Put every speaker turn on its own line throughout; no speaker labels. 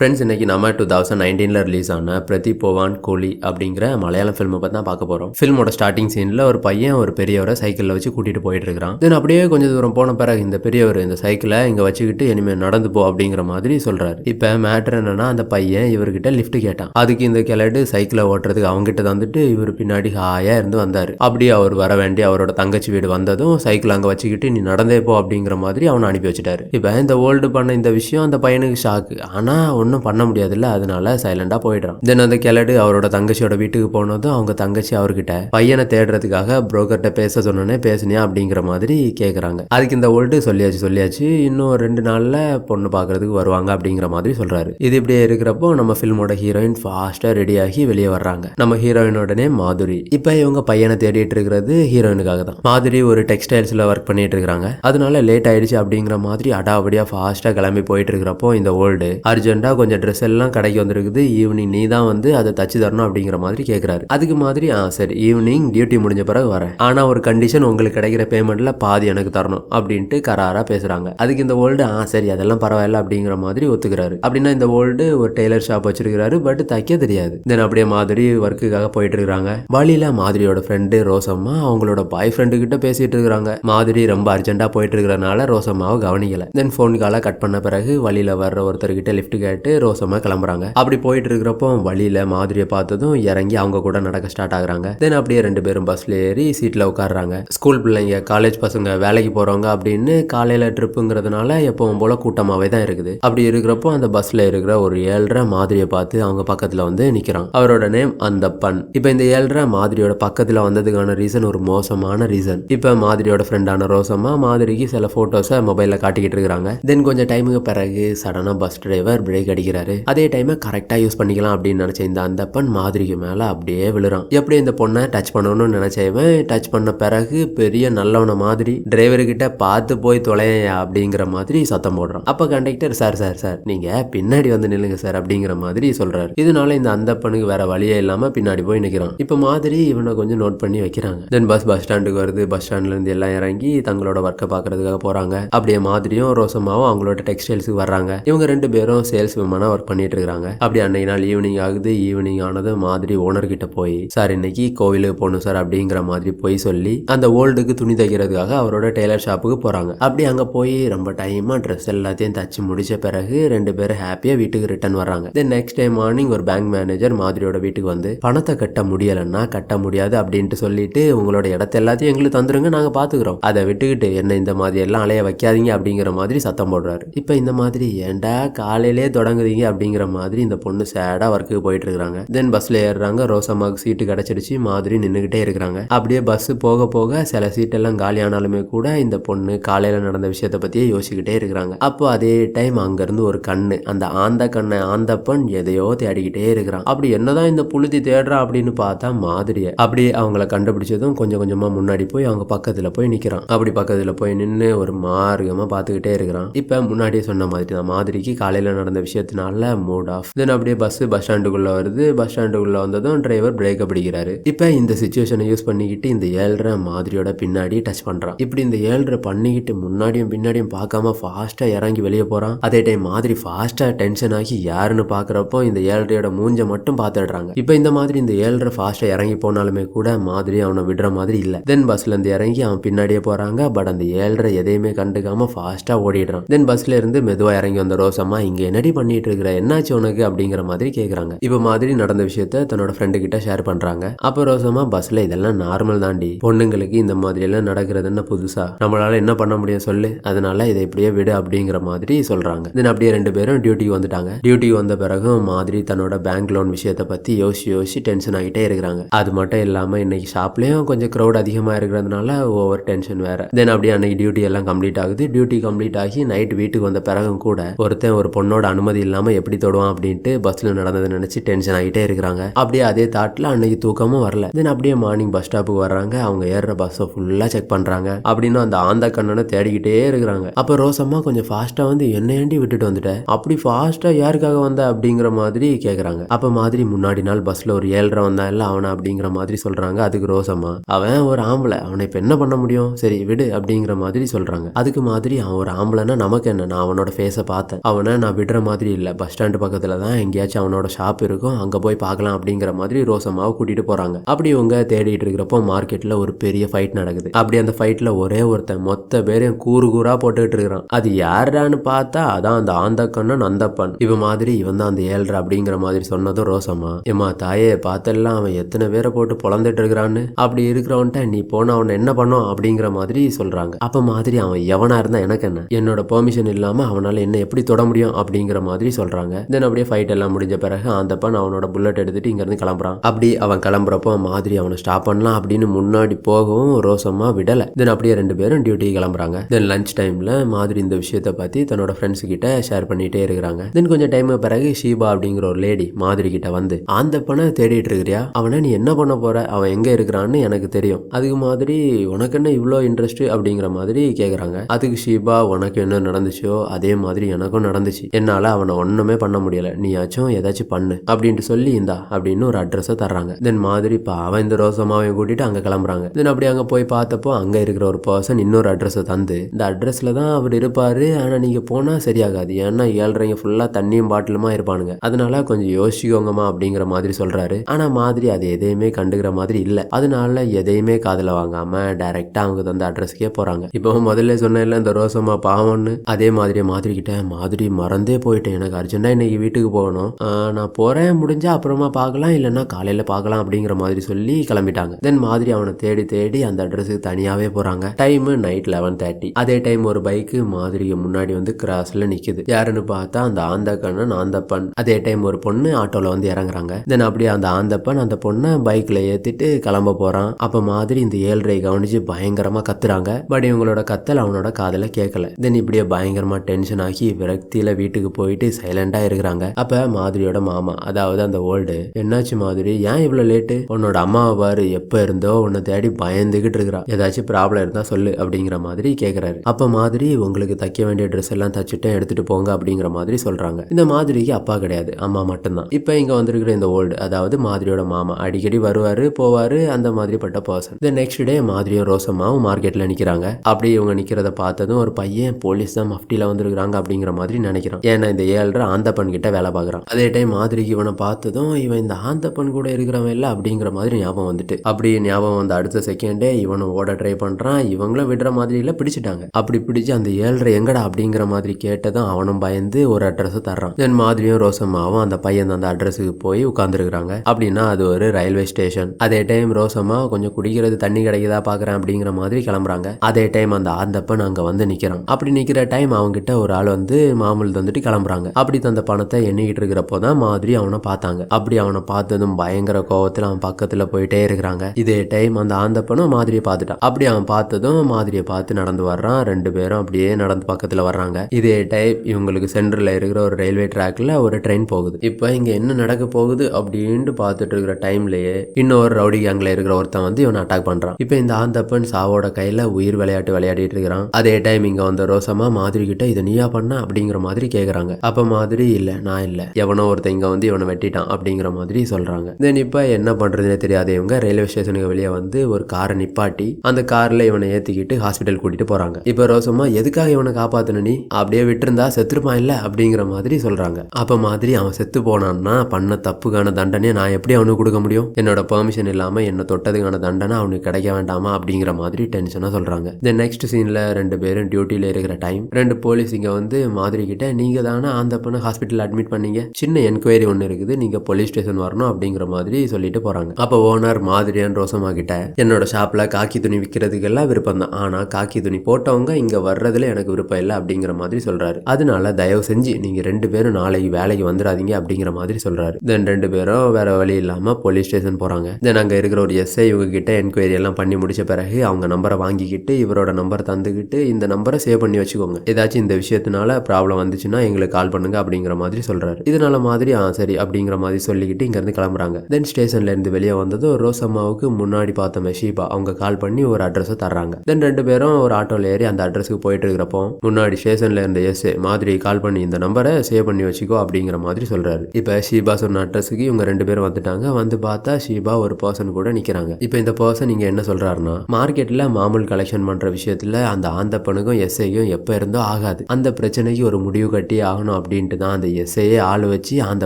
Friends இன்னைக்கு நம்ம two thousand நைன்டீனில் ரிலீஸ் ஆன பிரதி போவான் கோலி அப்படிங்கிற மலையாளம் ஃபில்மை பற்றி தான் பார்க்க போகிறோம் ஃபில்மோட ஸ்டார்டிங் சீனில் ஒரு பையன் ஒரு பெரியவரை சைக்கிளில் வச்சு கூட்டிகிட்டு போயிட்டு இருக்கிறான். தென் அப்படியே கொஞ்சம் தூரம் போன பிறகு இந்த பெரியவர் இந்த சைக்கிளை இங்கே வச்சுக்கிட்டு இனிமேல் நடந்து போ அப்படிங்கிற மாதிரி சொல்கிறாரு இப்போ மேட்ரு என்னன்னா அந்த பையன் இவர்கிட்ட லிஃப்ட் கேட்டான். அதுக்கு இந்த கிளடு சைக்கிளை ஓட்டுறதுக்கு அவங்ககிட்ட வந்துட்டு இவர் பின்னாடி ஹாயாக இருந்து வந்தார். அப்படியே அவர் வர வேண்டி அவரோட தங்கச்சி வீடு வந்ததும் சைக்கிள் அங்கே வச்சுக்கிட்டு நீ நடந்தே போ அப்படிங்கிற மாதிரி அவனை அனுப்பி வச்சுட்டாரு. இப்போ இந்த ஓல்டு பண்ண இந்த விஷயம் அந்த பையனுக்கு ஷாக்கு ஆனால் ஒன்றும் பண்ண முடியாதுல்ல அதனால சைலண்டாக போயிடுறான். தென் அந்த கிளடு அவரோட தங்கச்சியோட வீட்டுக்கு போனதும் அவங்க தங்கச்சி அவர்கிட்ட பையனை தேடுறதுக்காக புரோக்கர்கிட்ட பேச சொன்னோன்னே பேசினியா? அப்படிங்கிற மாதிரி கேட்குறாங்க அதுக்கு இந்த ஓல்டு சொல்லியாச்சு சொல்லியாச்சு இன்னும் ரெண்டு நாளில் பொண்ணு பார்க்கறதுக்கு வருவாங்க அப்படிங்கிற மாதிரி சொல்கிறாரு இது இப்படியே இருக்கிறப்போ நம்ம ஃபில்மோட ஹீரோயின் ஃபாஸ்ட்டாக ரெடியாகி வெளியே வர்றாங்க. நம்ம ஹீரோயினோட நேம் மாதுரி. இப்போ இவங்க பையனை தேடிட்டு இருக்கிறது ஹீரோயினுக்காக தான். மாதுரி ஒரு டெக்ஸ்டைல்ஸில் ஒர்க் பண்ணிட்டு இருக்காங்க அதனால லேட் ஆயிடுச்சு அப்படிங்கிற மாதிரி அடாவடியாக ஃபாஸ்ட்டாக கிளம்பி போயிட்டு இருக்கிறப்போ இந்த ஓல்டு அர்ஜென்ட்டாக கொஞ்சம் ட்ரெஸ் எல்லாம் கடைக்கு வந்திருக்குது. ஈவினிங் நீ தான் வந்து அதை தச்சு தரணும் அப்படிங்கிற மாதிரி கேட்குறாரு அதுக்கு மாதிரி ஆ சரி ஈவினிங் டியூட்டி முடிஞ்ச பிறகு வரேன். ஆனால் ஒரு கண்டிஷன் உங்களுக்கு கிடைக்கிற பேமெண்ட்டில் பாதி எனக்கு தரணும் அப்படின்ட்டு கராராக பேசுகிறாங்க அதுக்கு இந்த ஓல்டு ஆ சரி அதெல்லாம் பரவாயில்ல அப்படிங்கிற மாதிரி ஒத்துக்கிறாரு. அப்படின்னா இந்த ஓல்டு ஒரு டெய்லர் ஷாப் வச்சிருக்கிறாரு பட் தைக்க தெரியாது. தென் அப்படியே மாதிரி ஒர்க்குக்காக போயிட்டு இருக்கிறாங்க. வழியில் மாதிரியோட ஃப்ரெண்டு ரோசம்மா அவங்களோட பாய் ஃப்ரெண்டு கிட்ட பேசிட்டு இருக்காங்க மாதிரி ரொம்ப அர்ஜென்ட்டாக போயிட்டு இருக்கிறனால ரோசம்மாவை கவனிக்கல. தென் ஃபோன் காலை கட் பண்ண பிறகு வழியில் வர்ற ஒருத்தர்கிட்ட லிஃப்ட் கேட்டு ரோசம்மா கிளம்புறாங்க. அப்படி போயிட்டு இருக்கிறப்போ வழியில மாதிரியை பார்த்ததும் இறங்கி அவங்க கூட நடக்க ஸ்டார்ட் ஆகுறாங்க. தென் அப்படியே ரெண்டு பேரும் பஸ்ல ஏறி சீட்ல உட்காடுறாங்க ஸ்கூல் பிள்ளைங்க காலேஜ் பசங்க வேலைக்கு போறவங்க அப்படின்னு காலையில ட்ரிப்புங்கிறதுனால எப்பவும் போல கூட்டமாவே தான் இருக்குது. அப்படி இருக்கிறப்போ அந்த பஸ்ல இருக்கிற ஒரு ஏழரை மாதிரியை பார்த்து அவங்க பக்கத்துல வந்து நிக்கிறான். அவரோட நேம் அந்த பன் இப்போ இந்த ஏழரை மாதிரியோட பக்கத்துல வந்ததுக்கான ரீசன் ஒரு மோசமான ரீசன் இப்போ மாதிரியோட ஃப்ரெண்டான ரோசம்மா மாதிரிக்கு சில போட்டோஸை மொபைல்ல காட்டிக்கிட்டு இருக்காங்க தென் கொஞ்சம் டைமுக்கு பிறகு சடனா பஸ் டிரைவர் பிரேக் அடிக்கிறாரு அதே டைமை கரெக்டா யூஸ் பண்ணிக்கலாம் அப்படின்னு நினைச்ச இந்த அந்த மாதிரிக்கு மேல அப்படியே விழுறான் எப்படி இந்த பொண்ணை டச் பண்ணணும்னு நினைச்சவன் டச் பண்ண பிறகு பெரிய நல்லவன மாதிரி டிரைவர் கிட்ட பார்த்து போய் தொலையா அப்படிங்கிற மாதிரி சத்தம் போடுறான் அப்ப கண்டக்டர் சார் சார் சார் நீங்க பின்னாடி வந்து நில்லுங்க சார் அப்படிங்கிற மாதிரி சொல்றாரு இதனால இந்த அந்த வேற வழியே இல்லாம பின்னாடி போய் நிக்கிறான் இப்ப மாதிரி இவனை கொஞ்சம் நோட் பண்ணி வைக்கிறாங்க தென் பஸ் பஸ் ஸ்டாண்டுக்கு வருது பஸ் ஸ்டாண்ட்ல இருந்து எல்லாம் இறங்கி தங்களோட ஒர்க்கை பாக்குறதுக்காக போறாங்க அப்படியே மாதிரியும் ரோசமாவும் அவங்களோட டெக்ஸ்டைல்ஸுக்கு வர்றாங்க இவங்க ரெண்டு பேரும் சேல்ஸ் மேக்ஸிமமான ஒர்க் பண்ணிட்டு இருக்காங்க அப்படி அன்னைக்கு நாள் ஈவினிங் ஆகுது. ஈவினிங் ஆனது மாதிரி ஓனர் கிட்ட போய் சார் இன்னைக்கு கோவிலுக்கு போகணும் சார் அப்படிங்கிற மாதிரி போய் சொல்லி அந்த ஓல்டுக்கு துணி தைக்கிறதுக்காக அவரோட டெய்லர் ஷாப்புக்கு போறாங்க. அப்படி அங்க போய் ரொம்ப டைமா ட்ரெஸ் எல்லாத்தையும் தச்சு முடிச்ச பிறகு ரெண்டு பேரும் ஹாப்பியா வீட்டுக்கு ரிட்டர்ன் வர்றாங்க. தென் நெக்ஸ்ட் டே மார்னிங் ஒரு பேங்க் மேனேஜர் மாதிரியோட வீட்டுக்கு வந்து பணத்தை கட்ட முடியலன்னா கட்ட முடியாது அப்படின்ட்டு சொல்லிட்டு உங்களோட இடத்த எல்லாத்தையும் எங்களுக்கு தந்துருங்க நாங்க பாத்துக்கிறோம். அதை விட்டுக்கிட்டு என்ன இந்த மாதிரி எல்லாம் அலைய வைக்காதீங்க அப்படிங்கிற மாதிரி சத்தம் போடுறாரு. இப்போ இந்த மாதிரி ஏன்டா காலையிலே அடங்குறீங்க அப்படிங்கிற மாதிரி இந்த பொண்ணு சேடா ஒர்க்குக்கு போயிட்டு இருக்காங்க தென் பஸ்ல ஏறுறாங்க. ரோசம்மாவுக்கு சீட்டு கிடச்சிடுச்சு. மாதிரி நின்றுக்கிட்டே இருக்கிறாங்க. அப்படியே பஸ் போக போக சில சீட்டெல்லாம் காலியானாலுமே கூட இந்த பொண்ணு காலையில நடந்த விஷயத்த பற்றியே யோசிச்சுக்கிட்டே இருக்கிறாங்க. அப்போ அதே டைம் அங்கேருந்து ஒரு கண்ணு. அந்த ஆந்த கண்ணை ஆந்த பெண் எதையோ தேடிக்கிட்டே இருக்கிறான். அப்படி என்னதான் இந்த புழுதி தேடுறா அப்படின்னு பார்த்தா மாதிரியே. அப்படியே அவங்கள கண்டுபிடிச்சதும் கொஞ்சம் கொஞ்சமா முன்னாடி போய் அவங்க பக்கத்துல போய் நிக்கிறான். அப்படி பக்கத்துல போய் நின்று ஒரு மார்க்கமா பார்த்துக்கிட்டே இருக்கிறான். இப்ப முன்னாடியே சொன்ன மாதிரி தான் மாதிரிக்கு காலையில நடந்த விஷயம் விஷயத்தினால மூட் ஆஃப் தென் அப்படியே பஸ் பஸ் ஸ்டாண்டுக்குள்ள வருது. பஸ் ஸ்டாண்டுக்குள்ள வந்ததும் டிரைவர் பிரேக் பிடிக்கிறாரு. இப்ப இந்த சுச்சுவேஷனை யூஸ் பண்ணிக்கிட்டு இந்த ஏழரை மாதிரியோட பின்னாடி டச் பண்றான். இப்படி இந்த ஏழரை பண்ணிக்கிட்டு முன்னாடியும் பின்னாடியும் பார்க்காம ஃபாஸ்டா இறங்கி வெளியே போறான். அதே டைம் மாதிரி ஃபாஸ்டா டென்ஷன் ஆகி யாருன்னு பாக்குறப்போ இந்த ஏழரையோட மூஞ்ச மட்டும் பார்த்துடுறாங்க. இப்போ இந்த மாதிரி இந்த ஏழரை ஃபாஸ்டா இறங்கி போனாலுமே கூட மாதிரி அவனை விடுற மாதிரி இல்ல. தென் பஸ்ல இருந்து இறங்கி அவன் பின்னாடியே போறாங்க. பட் அந்த ஏழரை எதையுமே கண்டுக்காம ஃபாஸ்டா ஓடிடுறான். தென் பஸ்ல இருந்து மெதுவா இறங்கி வந்த ரோசம்மா இங்க என்னடி பண்ணிட்டு இருக்கிற என்னாச்சு உனக்கு? அப்படிங்கிற மாதிரி கேட்குறாங்க இப்போ மாதிரி நடந்த விஷயத்த தன்னோட ஃப்ரெண்டு கிட்ட ஷேர் பண்ணுறாங்க அப்போ ரோசமா பஸ்ல இதெல்லாம் நார்மல் தாண்டி பொண்ணுங்களுக்கு இந்த மாதிரி எல்லாம் நடக்கிறதுன்னு புதுசா. நம்மளால என்ன பண்ண முடியும் சொல்லு? அதனால இதை இப்படியே விடு அப்படிங்கிற மாதிரி சொல்றாங்க. தென் அப்படியே ரெண்டு பேரும் டியூட்டிக்கு வந்துட்டாங்க. டியூட்டிக்கு வந்த பிறகும் மாதிரி தன்னோட பேங்க் லோன் விஷயத்தை பத்தி யோசிச்சு யோசிச்சு டென்ஷன் ஆகிட்டே இருக்கிறாங்க. அது மட்டும் இல்லாம இன்னைக்கு ஷாப்லயும் கொஞ்சம் க்ரௌட் அதிகமா இருக்கிறதுனால ஓவர் டென்ஷன் வேற. தென் அப்படியே அன்னைக்கு டியூட்டி எல்லாம் கம்ப்ளீட் ஆகுது. டியூட்டி கம்ப்ளீட் ஆகி நைட் வீட்டுக்கு வந்த பிறகும் கூட ஒருத்தன் ஒரு பொண்ணோட அனுமதி இல்லாம எப்படி தொடுவான் அப்படின்ட்டு பஸ்ல நடந்ததை நினைச்சு டென்ஷன் ஆகிட்டே இருக்கிறாங்க. அப்படியே அதே தாட்டில் அன்னைக்கு தூக்கமும் வரல. தென் அப்படியே மார்னிங் பஸ் ஸ்டாப்புக்கு வர்றாங்க. அவங்க ஏறுற பஸ்ஸை ஃபுல்லா செக் பண்றாங்க. அப்படின்னு அந்த ஆந்த கண்ணனை தேடிக்கிட்டே இருக்கிறாங்க. அப்ப ரோசம்மா கொஞ்சம் ஃபாஸ்டா வந்து என்ன ஏண்டி விட்டுட்டு வந்துட்டேன் அப்படி ஃபாஸ்டா யாருக்காக வந்த? அப்படிங்கிற மாதிரி கேட்குறாங்க அப்ப மாதிரி முன்னாடி நாள் பஸ்ல ஒரு ஏழரை வந்தான் இல்ல அவனை அப்படிங்கிற மாதிரி சொல்றாங்க. அதுக்கு ரோசம்மா அவன் ஒரு ஆம்பளை. அவனை இப்போ என்ன பண்ண முடியும்? சரி விடு அப்படிங்கிற மாதிரி சொல்றாங்க. அதுக்கு மாதிரி அவன் ஒரு ஆம்பளைன்னா நமக்கு என்ன? நான் அவனோட ஃபேஸை பார்த்தேன். அவனை நான் விடுற மாதிரி மாதிரி இல்லை. பஸ் ஸ்டாண்டு பக்கத்தில் தான் எங்கேயாச்சும் அவனோட ஷாப் இருக்கும். அங்கே போய் பார்க்கலாம் அப்படிங்கிற மாதிரி ரோசம்மாவை கூட்டிகிட்டு போகிறாங்க அப்படி இவங்க தேடிட்டு இருக்கிறப்போ மார்க்கெட்டில் ஒரு பெரிய ஃபைட் நடக்குது. அப்படி அந்த ஃபைட்டில் ஒரே ஒருத்தன் மொத்த பேரையும் கூறு கூறா போட்டுக்கிட்டு இருக்கிறான். அது யாரான்னு பார்த்தா அதான் அந்த ஆந்தக்கண்ணன் அந்தப்பன் இவ மாதிரி இவன் தான் அந்த ஏழ்ற அப்படிங்கிற மாதிரி சொன்னதும் ரோசம்மா. ஏமா தாயே பார்த்தெல்லாம் அவன் எத்தனை பேரை போட்டு பொழந்துட்டு இருக்கிறான்னு. அப்படி இருக்கிறவன்ட்ட நீ போன அவனை என்ன பண்ணும்? அப்படிங்கிற மாதிரி சொல்கிறாங்க அப்போ மாதிரி அவன் எவனா இருந்தால் எனக்கு என்ன? என்னோட பெர்மிஷன் இல்லாமல் அவனால் என்ன எப்படி தொட முடியும் அப்படிங்கிற மாதிரி சொல்றாங்க. தென் அப்படியே ஃபைட் எல்லாம் முடிஞ்ச பிறகு ஆந்தப்பன் அவனோட புல்லட் எடுத்துட்டு இங்கேருந்து கிளம்புறான். அப்படி அவன் கிளம்புறப்போ மாதிரி அவனை ஸ்டாப் பண்ணலாம் அப்படின்னு முன்னாடி போகவும் ரோசம்மா விடல. தென் அப்படியே ரெண்டு பேரும் டியூட்டிக்கு கிளம்புறாங்க. தென் லஞ்ச் டைம்ல மாதிரி இந்த விஷயத்தை பத்தி தன்னோட ஃப்ரெண்ட்ஸ் கிட்ட ஷேர் பண்ணிட்டே இருக்கிறாங்க. தென் கொஞ்சம் டைம் பிறகு ஷீபா அப்படிங்கிற ஒரு லேடி மாதிரி கிட்ட வந்து ஆந்தப்பனை தேடிட்டு இருக்கிறியா? அவனை நீ என்ன பண்ண போற? அவன் எங்க இருக்கிறான்னு எனக்கு தெரியும். அதுக்கு மாதிரி உனக்கு என்ன இவ்வளோ இன்ட்ரெஸ்ட் அப்படிங்கிற மாதிரி கேக்குறாங்க. அதுக்கு ஷீபா உனக்கு என்ன நடந்துச்சோ? அதே மாதிரி எனக்கும் நடந்துச்சு. என்னால ஒண்ணுமே பண்ண முடியல. நீயாச்சும் ஏதாச்சும் பண்ணு அப்படின்ட்டு சொல்லி இந்தா அப்படின்னு ஒரு அட்ரஸை தர்றாங்க. தென் மாதிரி இப்போ அவன் இந்த ரோசமாவையும் கூட்டிட்டு அங்கே கிளம்புறாங்க. தென் அப்படி அங்கே போய் பார்த்தப்போ அங்கே இருக்கிற ஒரு பர்சன் இன்னொரு அட்ரஸை தந்து இந்த அட்ரஸில் தான் அவர் இருப்பார் ஆனால் நீங்கள் போனால் சரியாகாது. ஏன்னா ஏழ்றவங்க ஃபுல்லாக தண்ணியும் பாட்டிலுமா இருப்பானுங்க. அதனால கொஞ்சம் யோசிக்கோங்கம்மா அப்படிங்கிற மாதிரி சொல்கிறாரு ஆனால் மாதிரி அது எதையுமே கண்டுக்கிற மாதிரி இல்லை. அதனால எதையுமே காதில் வாங்காமல் டைரெக்டாக அவங்க தந்த அட்ரஸ்க்கே போகிறாங்க இப்போ முதல்ல சொன்னேன்ல இந்த ரோசம்மா பாவம்னு. அதே மாதிரி மாதிரி கிட்ட மாதிரி மறந்தே போயிட்டேன். எனக்கு அர்ஜென்ட்டாக இன்றைக்கி வீட்டுக்கு போகணும். நான் போகிறேன் முடிஞ்சால் அப்புறமா பார்க்கலாம் இல்லைன்னா காலையில் பார்க்கலாம் அப்படிங்கிற மாதிரி சொல்லி கிளம்பிட்டாங்க. தென் மாதிரி அவனை தேடி தேடி அந்த அட்ரஸுக்கு தனியாகவே போகிறாங்க டைமு நைட் லெவன் தேர்ட்டி அதே டைம் ஒரு பைக்கு மாதிரிக்கு முன்னாடி வந்து கிராஸில் நிற்கிது யாருன்னு பார்த்தா அந்த ஆந்தக்கண்ணன் ஆந்தப்பன். அதே டைம் ஒரு பொண்ணு ஆட்டோவில் வந்து இறங்குறாங்க. தென் அப்படியே அந்த ஆந்தப்பன் அந்த பொண்ணை பைக்கில் ஏற்றிட்டு கிளம்ப போகிறான் அப்போ மாதிரி இந்த ஏழ்ரை கவனிச்சு பயங்கரமாக கத்துறாங்க. பட் இவங்களோட கத்தல் அவனோட காதில் கேட்கல தென் இப்படியே பயங்கரமாக டென்ஷன் ஆகி விரக்தியில் வீட்டுக்கு போயிட்டு சைலண்டா இருக்கிறாங்க. அப்ப மாதிரியோட மாமா அதாவது அந்த ஓல்டு என்னாச்சு மாதிரி? ஏன் இவ்வளவு லேட்டு உன்னோட அம்மாவை பாரு எப்ப இருந்தோ உன்னை தேடி பயந்துகிட்டு இருக்கிறா. ஏதாச்சும் ப்ராப்ளம் இருந்தா சொல்லு அப்படிங்கிற மாதிரி கேக்குறாரு. அப்ப மாதிரி உங்களுக்கு தைக்க வேண்டிய ட்ரெஸ் எல்லாம் தச்சுட்டு எடுத்துட்டு போங்க அப்படிங்கிற மாதிரி சொல்றாங்க. இந்த மாதிரிக்கு அப்பா கிடையாது அம்மா மட்டும்தான். இப்ப இங்க வந்திருக்கிற இந்த ஓல்டு அதாவது மாதிரியோட மாமா அடிக்கடி வருவாரு போவாரு அந்த மாதிரிப்பட்ட பர்சன் இந்த நெக்ஸ்ட் டே மாதிரியும் ரோசம்மாவும் மார்க்கெட்ல நிக்கிறாங்க. அப்படி இவங்க நிக்கிறத பார்த்ததும் ஒரு பையன் போலீஸ் தான் மஃப்டியில வந்திருக்கிறாங்க அப்படிங்கிற மாதிரி நினைக்கிறான். ஏன்னா இந்த ஏழ்ற ஆந்தப்பன் கிட்ட வேலை பார்க்குறான். அதே டைம் மாதிரிக்கு இவனை பார்த்ததும் இவன் இந்த ஆந்தப்பன் கூட இருக்கிறவன் இல்லை அப்படிங்கிற மாதிரி ஞாபகம் வந்துட்டு. அப்படி ஞாபகம் வந்த அடுத்த செகண்டே இவனை ஓட ட்ரை பண்ணுறான் இவங்களும் விடுற மாதிரி இல்லை பிடிச்சிட்டாங்க. அப்படி பிடிச்சு அந்த ஏழ்ரை எங்கடா அப்படிங்கிற மாதிரி கேட்டதும் அவனும் பயந்து ஒரு அட்ரஸை தர்றான். தென் மாதிரியும் ரோசம்மாவும் அந்த பையன் அந்த அட்ரஸுக்கு போய் உட்காந்துருக்குறாங்க அப்படின்னா அது ஒரு ரயில்வே ஸ்டேஷன் அதே டைம் ரோசம்மா கொஞ்சம் குடிக்கிறது தண்ணி கிடைக்குதா பார்க்குறேன் அப்படிங்கிற மாதிரி கிளம்புறாங்க. அதே டைம் அந்த ஆந்தப்பன் அங்கே வந்து நிற்கிறான் அப்படி நிற்கிற டைம் அவங்கிட்ட ஒரு ஆள் வந்து மாமூல் வந்துட்டு கிளம்புறாங்க. அப்படி தந்த பணத்தை எண்ணிக்கிட்டு இருக்கிறப்போ தான் மாதிரி அவனை பார்த்தாங்க. அப்படி அவனை பார்த்ததும் பயங்கர கோபத்தில் அவன் பக்கத்தில் போயிட்டே இருக்கிறாங்க. இதே டைம் அந்த ஆந்தப்பனும் மாதிரியை பார்த்துட்டான். அப்படி அவன் பார்த்ததும் மாதிரியை பார்த்து நடந்து வர்றான். ரெண்டு பேரும் அப்படியே நடந்து பக்கத்தில் வர்றாங்க. இதே டைம் இவங்களுக்கு சென்டரில் இருக்கிற ஒரு ரயில்வே ட்ராக்ல ஒரு ட்ரெயின் போகுது. இப்போ இங்கே என்ன நடக்க போகுது அப்படின்ட்டு பார்த்துட்டு இருக்கிற டைம்லயே இன்னொரு ரவுடி கேங்ல இருக்கிற ஒருத்தன் வந்து இவனை அட்டாக் பண்றான். இப்போ இந்த ஆந்தப்பன் சாவோட கையில உயிர் விளையாட்டு விளையாடிட்டு இருக்கிறான். அதே டைம் இங்க வந்த ரோசமா மாதிரி கிட்ட இதை நீயா பண்ண அப்படிங்கிற மாதிரி கேக்குறாங்க. அப்போ மாதிரி இல்லை நான் இல்லை. எவனோ ஒருத்தன் வந்து இவனை வெட்டிட்டான் அப்படிங்கிற மாதிரி சொல்கிறாங்க தென் இப்போ என்ன பண்ணுறதுனே தெரியாத இவங்க ரயில்வே ஸ்டேஷனுக்கு வெளியே வந்து ஒரு காரை நிப்பாட்டி அந்த காரில் இவனை ஏற்றிக்கிட்டு ஹாஸ்பிட்டல் கூட்டிகிட்டு போகிறாங்க இப்போ ரோசமா எதுக்காக இவனை காப்பாற்றணும் நீ? அப்படியே விட்டுருந்தா செத்துருப்பான் இல்லை? அப்படிங்கிற மாதிரி சொல்கிறாங்க அப்போ மாதிரி அவன் செத்து போனான்னா பண்ண தப்புக்கான தண்டனையை நான் எப்படி அவனுக்கு கொடுக்க முடியும்? என்னோட பெர்மிஷன் இல்லாமல் என்னை தொட்டதுக்கான தண்டனை அவனுக்கு கிடைக்க வேண்டாமா? அப்படிங்கிற மாதிரி டென்ஷனாக சொல்கிறாங்க தென் நெக்ஸ்ட் சீனில் ரெண்டு பேரும் டியூட்டியில் இருக்கிற டைம் ரெண்டு போலீஸ் இங்கே வந்து மாதிரி கிட்ட நீங்கள் தானே அந்த பொண்ணு ஹாஸ்பிட்டல் அட்மிட் பண்ணீங்க. சின்ன என்கொயரி ஒன்று இருக்குது. நீங்கள் போலீஸ் ஸ்டேஷன் வரணும் அப்படிங்கிற மாதிரி சொல்லிட்டு போகிறாங்க அப்போ ஓனர் மாதிரியான் ரோசமா கிட்ட என்னோட ஷாப்பில் காக்கி துணி விற்கிறதுக்கெல்லாம் விருப்பம் தான். ஆனால் காக்கி துணி போட்டவங்க இங்கே வர்றதுல எனக்கு விருப்பம் இல்லை அப்படிங்கிற மாதிரி சொல்கிறாரு அதனால தயவு செஞ்சு நீங்கள் ரெண்டு பேரும் நாளைக்கு வேலைக்கு வந்துடாதீங்க அப்படிங்கிற மாதிரி சொல்கிறாரு தென் ரெண்டு பேரும் வேற வழி இல்லாமல் போலீஸ் ஸ்டேஷன் போகிறாங்க தென் அங்கே இருக்கிற ஒரு எஸ்ஐ இவங்க கிட்ட என்கொயரி எல்லாம் பண்ணி முடிச்ச பிறகு அவங்க நம்பரை வாங்கிக்கிட்டு இவரோட நம்பர் தந்துக்கிட்டு இந்த நம்பரை சேவ் பண்ணி வச்சுக்கோங்க. ஏதாச்சும் இந்த விஷயத்தினால ப்ராப்ளம் வந்துச்சுன்னா எங்களுக்கு கால் பண்ணுங்க அப்படிங்கிற மாதிரி சொல்றாரு. இதனால மாதிரி ஆ சரி அப்படிங்கிற மாதிரி சொல்லிக்கிட்டு இங்க இருந்து கிளம்புறாங்க. தென் ஸ்டேஷன்ல இருந்து வெளியே வந்ததும் ரோஸ் அம்மாவுக்கு முன்னாடி பார்த்த ஷீபா அவங்க கால் பண்ணி ஒரு அட்ரஸை தர்றாங்க. தென் ரெண்டு பேரும் ஒரு ஆட்டோல ஏறி அந்த அட்ரஸுக்கு போயிட்டு இருக்கிறப்போ முன்னாடி ஸ்டேஷன்ல இருந்த எஸ் மாதிரி கால் பண்ணி இந்த நம்பரை சேவ் பண்ணி வச்சுக்கோ அப்படிங்கிற மாதிரி சொல்றாரு. இப்ப ஷீபா சொன்ன அட்ரஸுக்கு இவங்க ரெண்டு பேரும் வந்துட்டாங்க. வந்து பார்த்தா ஷீபா ஒரு பர்சன் கூட நிக்கிறாங்க. இப்போ இந்த பர்சன் இங்க என்ன சொல்றாருன்னா மார்க்கெட்ல மாமூல் கலெக்ஷன் பண்ற விஷயத்துல அந்த ஆந்தப்பனுக்கும் எஸ்ஐக்கும் எப்ப இருந்தோ ஆகாது. அந்த பிரச்சனைக்கு ஒரு முடிவு கட்டி ஆகணும் பண்ணணும் அப்படின்ட்டு தான் அந்த எஸ்ஐயே ஆள் வச்சு அந்த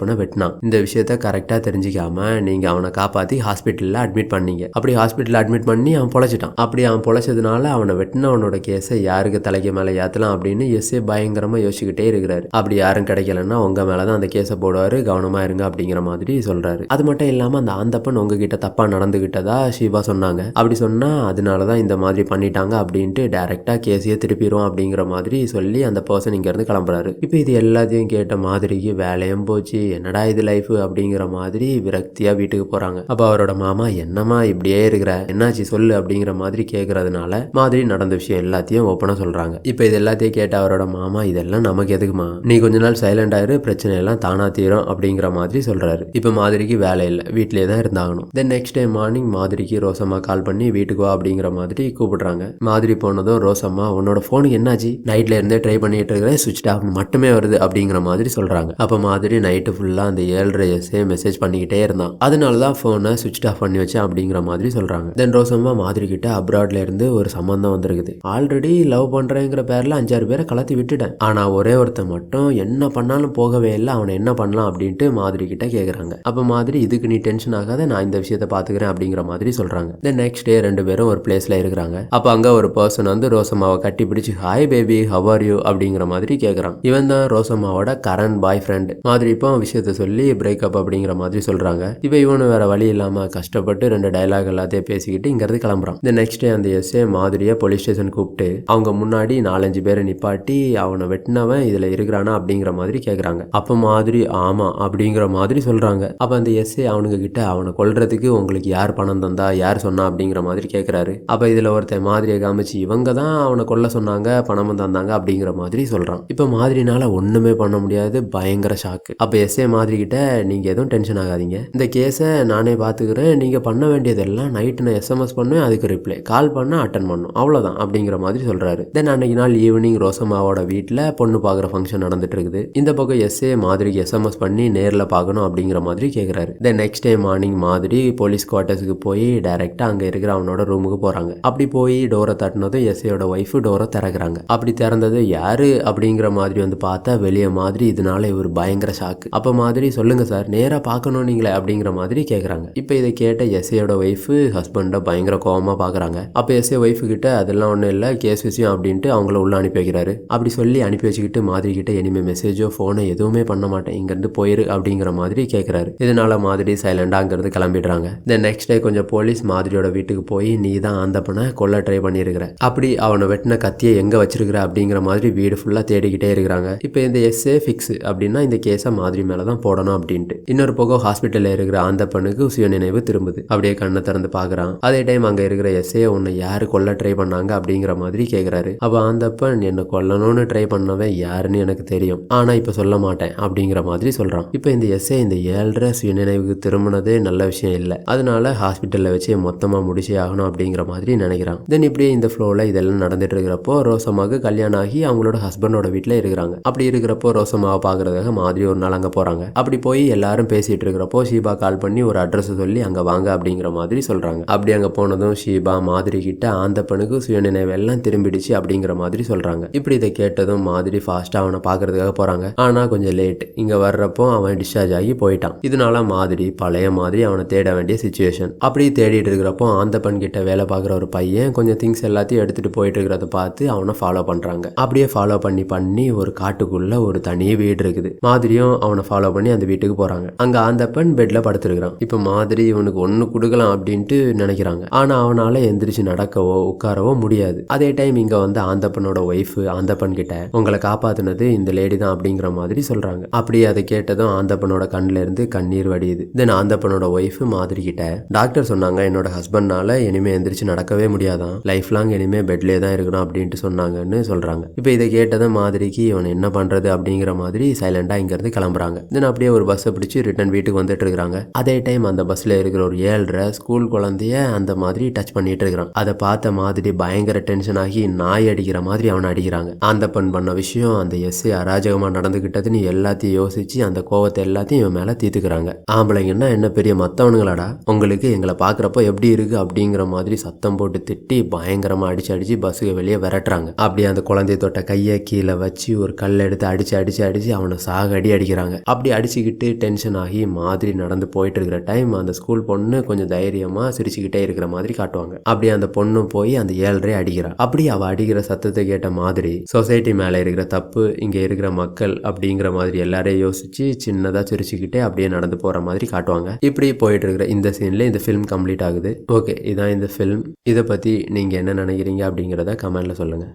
பண்ண வெட்டினான். இந்த விஷயத்த கரெக்டாக தெரிஞ்சிக்காம நீங்கள் அவனை காப்பாற்றி ஹாஸ்பிட்டலில் அட்மிட் பண்ணீங்க. அப்படி ஹாஸ்பிட்டலில் அட்மிட் பண்ணி அவன் பொழைச்சிட்டான். அப்படி அவன் பொழைச்சதுனால அவனை வெட்டினவனோட கேஸை யாருக்கு தலைக்கு மேலே ஏற்றலாம் அப்படின்னு எஸ்ஏ பயங்கரமாக யோசிச்சுக்கிட்டே இருக்கிறாரு. அப்படி யாரும் கிடைக்கலன்னா உங்கள் மேலே தான் அந்த கேஸை போடுவார் கவனமாக இருங்க அப்படிங்கிற மாதிரி சொல்கிறாரு அது மட்டும் இல்லாமல் அந்த ஆந்தப்பன் உங்ககிட்ட தப்பாக நடந்துக்கிட்டதா சிவா சொன்னாங்க. அப்படி சொன்னால் அதனால தான் இந்த மாதிரி பண்ணிட்டாங்க அப்படின்ட்டு டேரெக்டாக கேஸையே திருப்பிடுவோம் அப்படிங்கிற மாதிரி சொல்லி அந்த பர்சன் இங்கேருந்து கிளம்புறாரு. இப்போ இது எல்லாத்தையும் கேட்ட மாதிரிக்கு வேலையும் போச்சு. என்னடா இது லைஃப் அப்படிங்கிற மாதிரி விரக்தியாக வீட்டுக்கு போகிறாங்க அப்போ அவரோட மாமா என்னம்மா இப்படியே இருக்கிற? என்னாச்சு சொல்லு அப்படிங்கிற மாதிரி கேட்கறதுனால மாதிரி நடந்த விஷயம் எல்லாத்தையும் ஓப்பனாக சொல்கிறாங்க இப்போ இது எல்லாத்தையும் கேட்ட அவரோட மாமா இதெல்லாம் நமக்கு எதுக்குமா நீ கொஞ்ச நாள் சைலண்ட் ஆயிரு பிரச்சனை எல்லாம் தானா தீரும் அப்படிங்கிற மாதிரி சொல்கிறாரு இப்போ மாதிரிக்கு வேலை இல்லை வீட்டிலே தான் இருந்தாகணும். தென் நெக்ஸ்ட் டே மார்னிங் மாதிரிக்கு ரோசம்மா கால் பண்ணி வீட்டுக்கு வா அப்படிங்கிற மாதிரி கூப்பிடுறாங்க. மாதிரி போனதும் ரோசம்மா உன்னோட ஃபோனுக்கு என்னாச்சு? நைட்ல இருந்தே ட்ரை பண்ணிட்டு இருக்கிறேன் சுவிட்ச் ஆஃப் மட்டுமே வருது அப்படிங்கிற மாதிரி சொல்றாங்க. அப்போ மாதிரி நைட்டு ஃபுல்லா அந்த ஏழரை எஸ்ஏ மெசேஜ் பண்ணிக்கிட்டே இருந்தான். அதனால தான் ஃபோனை சுவிட்ச் ஆஃப் பண்ணி வச்சேன் அப்படிங்கிற மாதிரி சொல்கிறாங்க தென் ரோசம்மா மாதிரி கிட்ட அப்ராட்ல இருந்து ஒரு சம்மந்தம் வந்திருக்குது. ஆல்ரெடி லவ் பண்றேங்கிற பேரில் அஞ்சாறு பேரை கலத்தி விட்டுட்டேன். ஆனால் ஒரே ஒருத்தன் மட்டும் என்ன பண்ணாலும் போகவே இல்லை அவனை என்ன பண்ணலாம் அப்படின்ட்டு மாதிரி கிட்ட கேட்குறாங்க அப்போ மாதிரி இதுக்கு நீ டென்ஷன் ஆகாத நான் இந்த விஷயத்த பார்த்துக்கிறேன் அப்படிங்கிற மாதிரி சொல்கிறாங்க தென் நெக்ஸ்ட் டே ரெண்டு பேரும் ஒரு பிளேஸில் இருக்கிறாங்க. அப்போ அங்கே ஒரு பர்சன் வந்து ரோசம்மாவை கட்டி பிடிச்சி hi baby how are you அப்படிங்கிற மாதிரி கேட்குறான் இவன் தான் ரோசம்மாவோட கரண் பாய் ஃப்ரெண்ட் மாதிரி இப்போ விஷயத்த சொல்லி பிரேக்கப் அப்படிங்கிற மாதிரி சொல்கிறாங்க இப்போ இவனு வேற வழி இல்லாமல் கஷ்டப்பட்டு ரெண்டு டயலாக் எல்லாத்தையும் பேசிக்கிட்டு இங்கிறது கிளம்புறான். இந்த நெக்ஸ்ட் டே அந்த எஸ்ஏ மாதிரியை போலீஸ் ஸ்டேஷன் கூப்பிட்டு அவங்க முன்னாடி நாலஞ்சு பேரை நிப்பாட்டி அவனை வெட்டினவன் இதில் இருக்கிறானா அப்படிங்கிற மாதிரி கேட்குறாங்க அப்போ மாதிரி ஆமாம் அப்படிங்கிற மாதிரி சொல்கிறாங்க அப்போ அந்த எஸ்ஏ அவனுங்க கிட்ட அவனை கொல்றதுக்கு உங்களுக்கு யார் பணம் தந்தா யார் சொன்னா அப்படிங்கிற மாதிரி கேட்குறாரு அப்போ இதில் ஒருத்தன் மாதிரியை காமிச்சு இவங்க தான் அவனை கொல்ல சொன்னாங்க பணமும் தந்தாங்க அப்படிங்கிற மாதிரி சொல்கிறான் இப்போ மாதிரினால ஒன்றுமே பண்ண முடியாது. பயங்கர ஷாக்கு அப்போ எஸ்ஏ மாதிரிக்கிட்ட நீங்கள் எதுவும் டென்ஷன் ஆகாதீங்க. இந்த கேஸை நானே பார்த்துக்கிறேன் நீங்கள் பண்ண வேண்டியதெல்லாம் நைட்டு நான் எஸ்எம்எஸ் பண்ணுவேன். அதுக்கு ரிப்ளை கால் பண்ணால் அட்டன் பண்ணும். அவ்வளோதான் அப்படிங்கிற மாதிரி சொல்கிறாரு தென் அன்னைக்கு நாள் ஈவினிங் ரோசம்மாவோட வீட்டில் பொண்ணு பார்க்குற ஃபங்க்ஷன் நடந்துட்டு இருக்குது இந்த பக்கம் எஸ்ஏ மாதிரிக்கு எஸ்எம்எஸ் பண்ணி நேரில் பார்க்கணும் அப்படிங்கிற மாதிரி கேட்குறாரு தென் நெக்ஸ்ட் டே மார்னிங் மாதிரி போலீஸ் குவார்ட்டர்ஸுக்கு போய் டைரெக்டாக அங்கே இருக்கிற அவனோட ரூமுக்கு போகிறாங்க அப்படி போய் டோரை தட்டினதும் எஸ்ஏயோட ஒய்ஃபு டோரை திறக்கிறாங்க. அப்படி திறந்தது யாரு அப்படிங்கிற மாதிரி வந்து பார்த்தா வெளியே மாதிரி இதனால இவர் பயங்கர ஷாக்கு அப்போ மாதிரி சொல்லுங்க சார் நேராக பார்க்கணும் நீங்களே அப்படிங்கிற மாதிரி கேட்குறாங்க இப்போ இதை கேட்ட எஸ்ஐயோட ஒய்ஃபு ஹஸ்பண்டை பயங்கர கோவமாக பார்க்குறாங்க அப்போ எஸ்ஏ ஒய்ஃபு கிட்ட அதெல்லாம் ஒன்றும் இல்லை கேஸ் விஷயம் அப்படின்ட்டு அவங்கள உள்ள அனுப்பி வைக்கிறாரு. அப்படி சொல்லி அனுப்பி வச்சுக்கிட்டு மாதிரி கிட்ட இனிமேல் மெசேஜோ ஃபோனோ எதுவுமே பண்ண மாட்டேன். இங்கேருந்து போயிரு அப்படிங்கிற மாதிரி கேட்குறாரு இதனால மாதிரி சைலண்டாக அங்கேருந்து கிளம்பிடுறாங்க. இந்த நெக்ஸ்ட் டே கொஞ்சம் போலீஸ் மாதிரியோட வீட்டுக்கு போய் நீ தான் அந்த பண்ண கொல்ல ட்ரை பண்ணியிருக்கிற அப்படி அவனை வெட்டின கத்தியை எங்கே வச்சிருக்கிற அப்படிங்கிற மாதிரி வீடு ஃபுல்லாக தேடிக்கிட்டே இருக்கிறாங்க. இப்போ இந்த எஸ்ஏ ஃபிக்ஸ் அப்படின்னா இந்த கேஸை மாதிரி மேலே தான் போடணும் அப்படின்ட்டு. இன்னொரு பக்கம் ஹாஸ்பிட்டலில் இருக்கிற அந்த பெண்ணுக்கு சுய நினைவு திரும்புது. அப்படியே கண்ணை திறந்து பார்க்குறான் அதே டைம் அங்கே இருக்கிற எஸ்ஏ உன்னை யார் கொல்ல ட்ரை பண்ணாங்க அப்படிங்கிற மாதிரி கேட்குறாரு அப்போ அந்த பெண் என்னை கொல்லணும்னு ட்ரை பண்ணவன் யாருன்னு எனக்கு தெரியும். ஆனால் இப்போ சொல்ல மாட்டேன் அப்படிங்கிற மாதிரி சொல்கிறான் இப்போ இந்த எஸ்ஏ இந்த ஏழரை சுயநினைவுக்கு திரும்பினதே நல்ல விஷயம் இல்லை. அதனால ஹாஸ்பிட்டலில் வச்சு மொத்தமாக முடிச்சே ஆகணும் அப்படிங்கிற மாதிரி நினைக்கிறான். தென் இப்படியே இந்த ஃப்ளோவில் இதெல்லாம் நடந்துட்டு இருக்கிறப்போ ரோசமாவுக்கு கல்யாணம் ஆகி அவங்களோட ஹஸ்பண்டோட வீட்டில் இருக்கிறாங்க. அப்படி இருக்கிறப்போ ரோசமாவை பார்க்கறதுக்காக மாதிரி ஒரு நாள் அங்கே போகிறாங்க அப்படி போய் எல்லாரும் பேசிகிட்டு இருக்கிறப்போ ஷீபா கால் பண்ணி ஒரு அட்ரஸ் சொல்லி அங்கே வாங்க அப்படிங்கிற மாதிரி சொல்கிறாங்க அப்படி அங்கே போனதும் ஷீபா மாதிரி கிட்ட ஆந்த பெண்ணுக்கு சுயநினைவு எல்லாம் திரும்பிடுச்சு அப்படிங்கிற மாதிரி சொல்கிறாங்க இப்படி இதை கேட்டதும் மாதிரி ஃபாஸ்ட்டாக அவனை பார்க்குறதுக்காக போகிறாங்க ஆனால் கொஞ்சம் லேட் இங்கே வர்றப்போ அவன் டிஸ்சார்ஜ் ஆகி போயிட்டான். இதனால மாதிரி பழைய மாதிரி அவனை தேட வேண்டிய சுச்சுவேஷன் அப்படி தேடிட்டு இருக்கிறப்போ ஆந்த பெண் கிட்ட வேலை பார்க்குற ஒரு பையன் கொஞ்சம் திங்ஸ் எல்லாத்தையும் எடுத்துகிட்டு போயிட்டு இருக்கிறத பார்த்து அவனை ஃபாலோ பண்ணுறாங்க அப்படியே ஃபாலோ பண்ணி பண்ணி ஒரு காட்டுக்குள்ள ஒரு தனி வீடு இருக்குது. மாதிரியும் அவனை ஃபாலோ பண்ணி அந்த வீட்டுக்கு போகிறாங்க அங்கே அந்த பெண் பெட்டில் படுத்துருக்கிறான். இப்போ மாதிரி இவனுக்கு ஒன்று கொடுக்கலாம் அப்படின்ட்டு நினைக்கிறாங்க. ஆனால் அவனால் எந்திரிச்சு நடக்கவோ உட்காரவோ முடியாது. அதே டைம் இங்கே வந்து ஆந்தப்பனோட ஒய்ஃபு ஆந்தப்பன் கிட்ட உங்களை காப்பாற்றினது இந்த லேடி தான் அப்படிங்கிற மாதிரி சொல்கிறாங்க அப்படி அதை கேட்டதும் ஆந்தப்பனோட கண்ணுல இருந்து கண்ணீர் வடியுது. தென் ஆந்தப்பனோட ஒய்ஃபு மாதிரி கிட்ட டாக்டர் சொன்னாங்க என்னோட ஹஸ்பண்ட்னால இனிமே எந்திரிச்சு நடக்கவே முடியாதான். லைஃப் லாங் இனிமே பெட்லேயே தான் இருக்கணும் அப்படின்ட்டு சொன்னாங்கன்னு சொல்கிறாங்க இப்போ இதை கேட்டதும் மாதிரிக்கு இவன் என்ன பண்ணுறது அப்படிங்கிற மாதிரி சைலண்டாக இங்கேருந்து கிளம்புறாங்க. தென் அப்படியே ஒரு பஸ்ஸை பிடிச்சி ரிட்டன் வீட்டுக்கு வந்துட்டு இருக்கிறாங்க. அதே டைம் அந்த பஸ்ஸில் இருக்கிற ஒரு ஏழரை ஸ்கூல் குழந்தைய அந்த மாதிரி டச் பண்ணிட்டு இருக்கிறான். அதை பார்த்த மாதிரி பயங்கர டென்ஷன் ஆகி நாய் அடிக்கிற மாதிரி அவனை அடிக்கிறாங்க. அந்த பெண் பண்ண விஷயம் அந்த எஸ்ஏ அராஜகமாக நடந்துக்கிட்டதுன்னு எல்லாத்தையும் யோசிச்சு அந்த கோவத்தை எல்லாத்தையும் இவன் மேலே தீத்துக்கிறாங்க ஆம்பளைங்கன்னா என்ன பெரிய மற்றவனுங்களாடா உங்களுக்கு எங்களை பார்க்குறப்போ எப்படி இருக்கு அப்படிங்கிற மாதிரி சத்தம் போட்டு திட்டி பயங்கரமாக அடிச்சு அடிச்சு பஸ்ஸுக்கு வெளியே விரட்டுறாங்க. அப்படியே அந்த குழந்தைய தொட்ட கையை கீழே வச்சு ஒரு கல் எடுத்து அடிச்சு அடிச்சு அடிச்சு அவனை சாக அடி அடிக்கிறாங்க. அப்படி அடிச்சுக்கிட்டு டென்ஷன் ஆகி மாதிரி நடந்து போயிட்டு இருக்கிற டைம் அந்த ஸ்கூல் பொண்ணு கொஞ்சம் தைரியமா சிரிச்சுக்கிட்டே இருக்கிற மாதிரி காட்டுவாங்க. அப்படி அந்த பொண்ணு போய் அந்த ஏழரை அடிக்கிறா. அப்படி அவ அடிக்கிற சத்தத்தை கேட்ட மாதிரி சொசைட்டி மேல இருக்கிற தப்பு இங்க இருக்கிற மக்கள் அப்படிங்கிற மாதிரி எல்லாரையும் யோசிச்சு சின்னதா சிரிச்சுக்கிட்டே அப்படியே நடந்து போற மாதிரி காட்டுவாங்க. இப்படி போயிட்டு இருக்கிற இந்த சீன்ல இந்த ஃபிலிம் கம்ப்ளீட் ஆகுது. ஓகே இதான் இந்த ஃபிலிம் இதை பத்தி நீங்க என்ன நினைக்கிறீங்க அப்படிங்கிறத கமெண்ட்ல சொல்லுங்க.